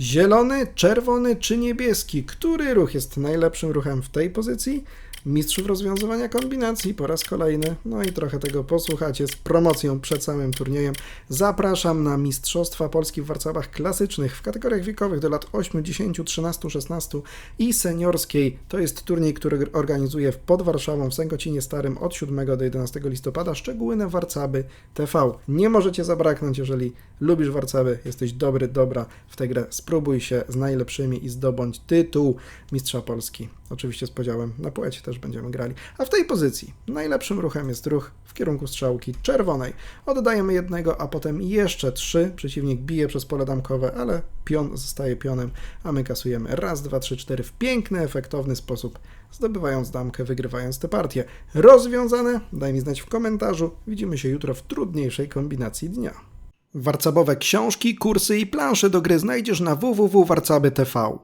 Zielony, czerwony czy niebieski? Który ruch jest najlepszym ruchem w tej pozycji? Mistrzów rozwiązywania kombinacji po raz kolejny. No i trochę tego posłuchacie z promocją przed samym turniejem. Zapraszam na Mistrzostwa Polski w warcabach klasycznych w kategoriach wiekowych do lat 8, 10, 13, 16 i seniorskiej. To jest turniej, który organizuję pod Warszawą w Sękocinie Starym od 7 do 11 listopada. Szczegóły na Warcaby TV. Nie możecie zabraknąć, jeżeli lubisz warcaby, jesteś dobry, dobra w tę grę. Spróbuj się z najlepszymi i zdobądź tytuł Mistrza Polski. Oczywiście z podziałem na płeć też będziemy grali. A w tej pozycji najlepszym ruchem jest ruch w kierunku strzałki czerwonej. Oddajemy jednego, a potem jeszcze trzy. Przeciwnik bije przez pole damkowe, ale pion zostaje pionem, a my kasujemy raz, dwa, trzy, cztery w piękny, efektowny sposób, zdobywając damkę, wygrywając tę partię. Rozwiązane? Daj mi znać w komentarzu. Widzimy się jutro w trudniejszej kombinacji dnia. Warcabowe książki, kursy i plansze do gry znajdziesz na www.warcaby.tv.